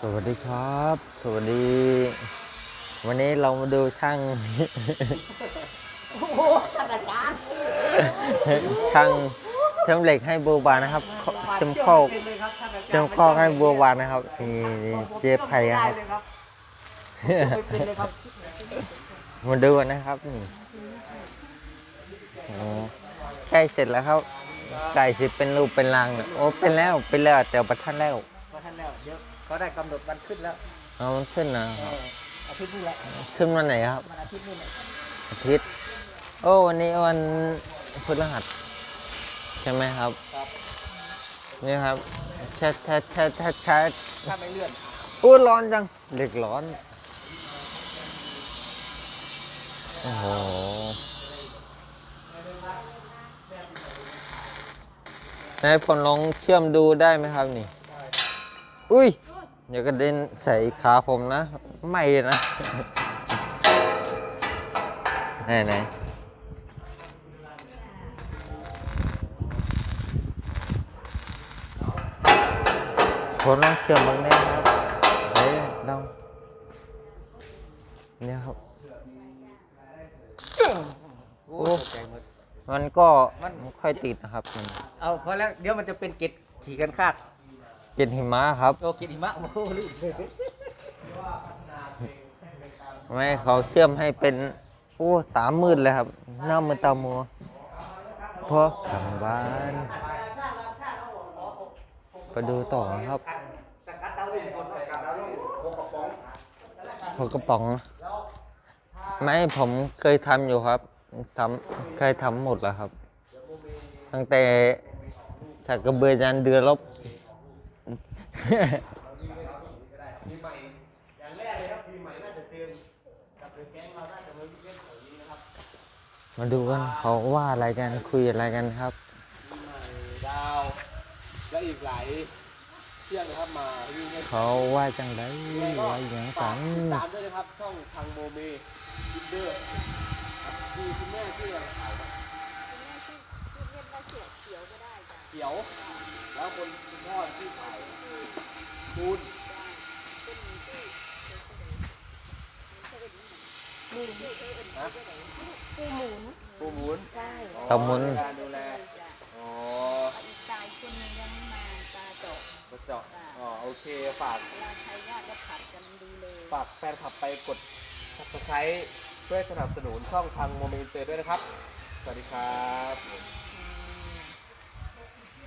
สวัสดีครับ สวัสดี วันนี้เรามาดูช่าง โอ้โหท่านาจารย์ช่างเชื่อมเหล็กให้บัวบานนะครับเชื่อมข้อเชื่อมข้อให้บัวบานนะครับนี่นี่เจ๊ไผ่ครับเป็นเลยครับมาดูกันนะครับนี่ใกล้เสร็จแล้วครับไก่สิเป็นรูปเป็นรังโอ้เป็นแล้วเป็นแล้วแต่ประทันแล้วพอท่านแล้วเดี๋ยว เขาได้กำหนดวันขึ้นแล้วเอามันขึ้นนะเอออาทิตย์นี้แหละขึ้นวันไหนครับ วันอาทิตย์นี้แหละอาทิตย์ โอ้วันนี้วันพฤหัสใช่ไหมครับ ครับนี่ครับแชทแชทแชทแชทแชทถ้าไม่เลื่อนอู้ร้อนจัง เด็กร้อน โอ้โห นายผลลองเชื่อมดูได้ไหมครับนี่ อุ้ย อย่ากระเด็นใส่ขาผมนะ ไม่นะไหนไหนผมลองเชื่อมบางแน่ครับเฮ้ยลองเนี่ยครับ โอ้ใจหมดมันก็ไม่ค่อยติดนะครับมัน เอาพอแล้วเดี๋ยวมันจะเป็นเกล็ดขี่กันคาด เกล็ดหิมะครับโอ้เกล็ดหิมะโอ้โหลืมไม่ให้เขาเชื่อมให้เป็น โอ้ตามืดเลยครับหน้ามือตามัวเพราะขังบ้านไปดูต่อครับสกัดดาวรุ่งคนสกัดดาวรุ่งพวกกระป๋องพอกระป๋อง ไม่ผมเคยทำอยู่ครับทำเคยทำหมดแล้วครับ ตั้งแต่สักกระเบือยันเดือลบ อย่างแรกเลยครับปีใหม่น่าจะเตรียมกับแก๊งเราน่าจะมาเล่นแถวนี้นะครับมาดูกันเขาว่าอะไรกันคุยอะไรกันครับดาวและอีกหลายเชือกนะครับมาวิ่งให้เขาว่าจังไดว่าอย่างฝากักนติดตามด้วยนะครับช่องทางโมเมคิดเดอร์คือคุณแม่ชื่ออะไรขายนะเขียว แล้วคนคุณพ่อที่ขายคูณฮะปูหมุนปูหมุนใช่อ๋อตะมุนในการดูแลอ๋ออีกตายคนหนึงยังไม่มาตาเจาะกระเจาะอ๋อโอเคฝาก เวลาใครญาติก็ผัดกันดูเลยฝากแฟนคลับไปกด subscribe เพื่อสนับสนุนช่องทางโมเมนเตอร์ด้วยนะครับ สวัสดีครับ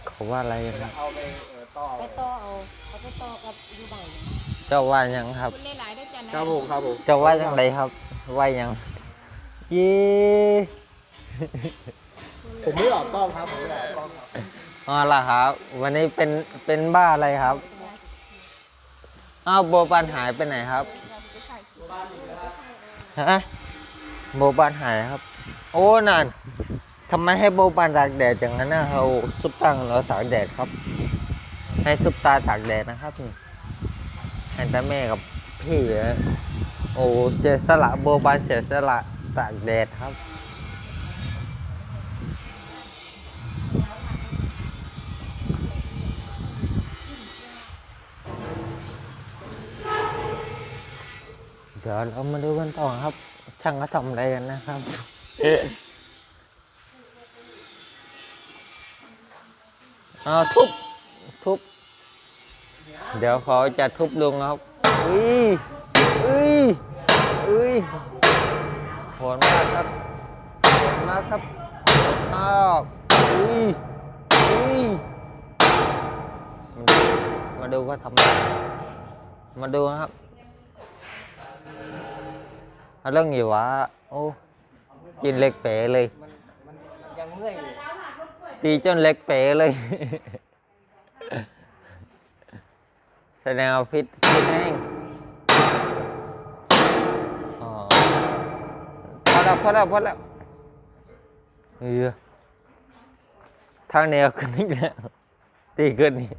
เขาว่าอะไรกันครับเอาไปเออต่อไปต่อเอาเขาไปต่อกับอยู่บ้านเจ้าว่ายังครับคุณหลายๆด้วยจ้ะนะครับผมครับผมเจ้าว่าจังไดครับ ว่ายังเย้ผมไม่ออกกล้องครับผมไม่ออกกล้องครับอ๋อล่ะครับ วันนี้เป็นเป็นบ้าอะไรครับอ้าวโบปันหายไปไหนครับฮะโบปันหายครับ โอ้นั่น ทำไมให้โบปันตากแดดอย่างนั้นนะเราซุปตาของเราตากแดดครับ ให้ซุปตาตากแดดนะครับนี่ให้แต่แม่กับพี่อะโอ้เสียสละโบปันเสียสละตากแดดครับ เดี๋ยวเรามาดูกันต่อครับ ช่างเขาทำอะไรกันนะครับ เอาทุบ ทุบ เดี๋ยวเขาจะทุบลุงครับอุ้ยอุ้ยอุ้ยโหดมากครับโหดมากครับโหดมากอุ้ยอุ้ยมาดูว่าทำอะไรมาดูครับเอาเรื่องอยู่วะโอ้กินเล็กเป๋เลย มันมันมันยังเมื่อยอยู่ ตีจนเล็กเป๋เลย แสดงพิษพิษแห้งพอแล้วพอแล้วพอแล้วเออทางแนวขึ้นอีกแล้วตีขึ้นอีก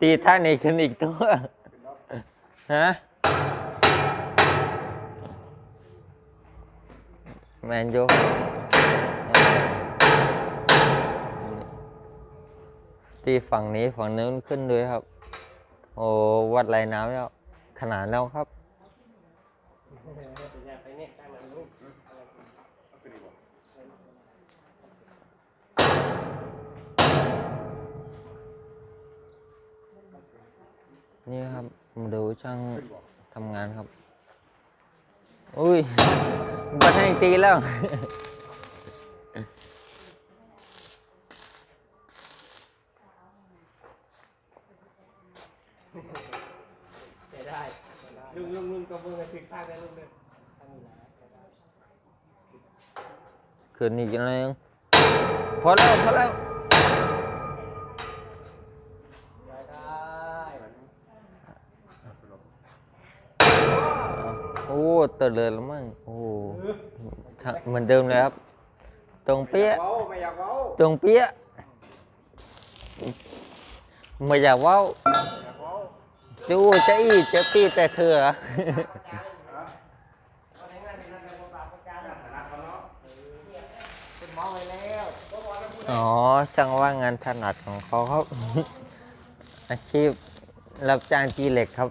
ตีทางนี้ขึ้นอีกตัวฮะแมนยู ตีฝั่งนี้ฝั่งนู้นขึ้นด้วยครับ โอ้วัดไรน้ำแล้วขนาดแล้วครับนี่ยตั้งมันลูกนี่ครับมาดูช่างทำงานครับ อุ้ยบันให้ตีแล้ว ใช้ได้ลุงลุงลุงกระเบื้องถึงตั้งได้ลุงเลย คืนนี้กินอะไรยังพอแล้วพอแล้วใช้ได้โอ้เตือนเลยแล้วมั้งโอ้ถ้าเหมือนเดิมเลยครับ ตรงเปี้ยะเว้าไม่อยากเว้าตรงเปี้ยะไม่อยากเว้าอยากเว้าจูจะอีจะปีแต่เธอเป็นหมอไปแล้ว อ๋อช่างว่างานถนัดของเขาครับ อาชีพรับจ้างตีเหล็กครับ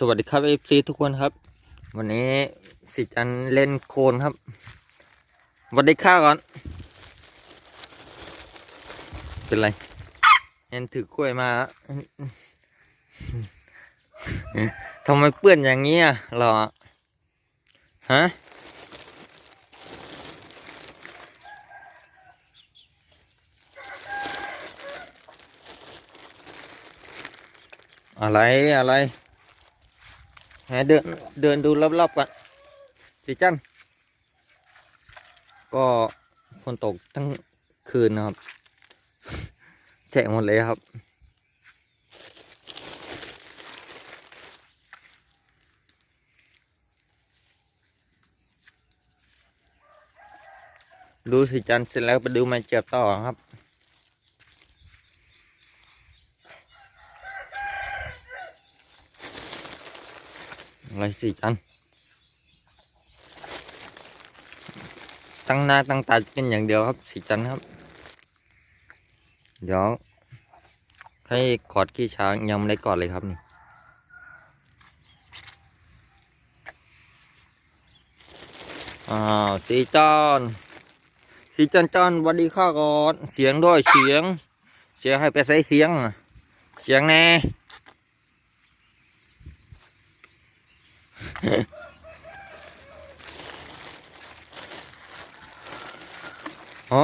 สวัสดีครับเอฟซีทุกคนครับ วันนี้สิจันเล่นโคลนครับสวัสดีข้าก่อน เป็นไรแอนถือกล้วยมาทำไมเปื้อนอย่างนี้อะหรอฮะอะไรอะไร หาเดินเดินดูรอบๆก่อนสิจันก็ฝนตกทั้งคืนนะครับแฉะหมดเลยครับดูสิจันเสร็จแล้วไปดูไม้เจ็บต่อครับ อะไรสิจันตั้งหน้าตั้งตากินอย่างเดียวครับสิจันครับ เดี๋ยวให้กอดขี้ช้างยังไม่ได้กอดเลยครับนี่อ้าวสีจันสีจันจันวันดีข้าก่อน เสียงด้วยเสียง เสียงให้ไปใส่เสียง เสียงแน่ อ๋อ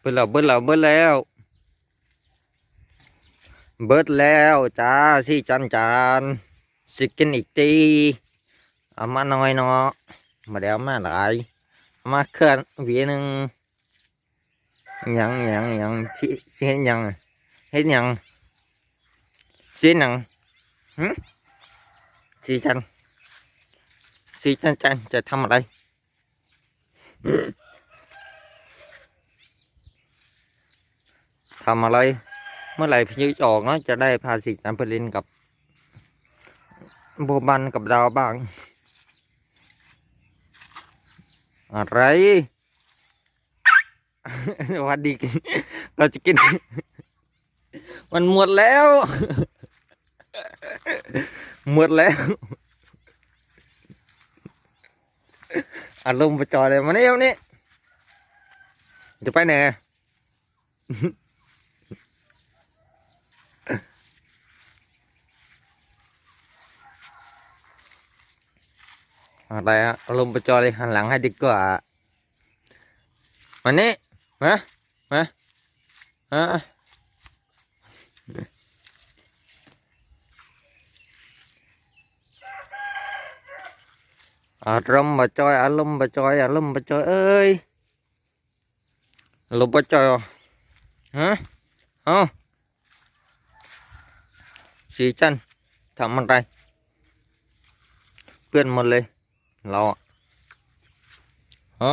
เบิดแล้วเบิดแล้วเบิดแล้ว เบิดแล้วจ้าสิจันจานสิกินอีกทีเอามาหน่อยเนาะมาเดี๋ยวมาหลายเอามาเคลื่อนวีหนึ่งยังยังยังสิสิเห็นยังเห็นยัง สิเห็นหยังหึสิจันสีจันจันจะทำอะไรทำอะไร เมื่อไหร่พายุจะออกเนาะจะได้พาสีจันไปเล่นกับโบบันกับดาวบ้าง อะไรวันดีกินเราจะกิน มันหมดแล้ว หมดแล้วอารมณ์ไปจอยเลยมานี่มานี่จะไปไหนอะไรอะอารมณ์ไปจอยเลยหันหลังให้ดีกว่ามานี่มามาอะ อารมณ์มาจอยอารมณ์มาจอยอารมณ์มาจอยเอ้ยลบมาจอยอะฮะเอ้าสีจันทำอะไรเพื่อนหมดเลยเราอะอ๋อ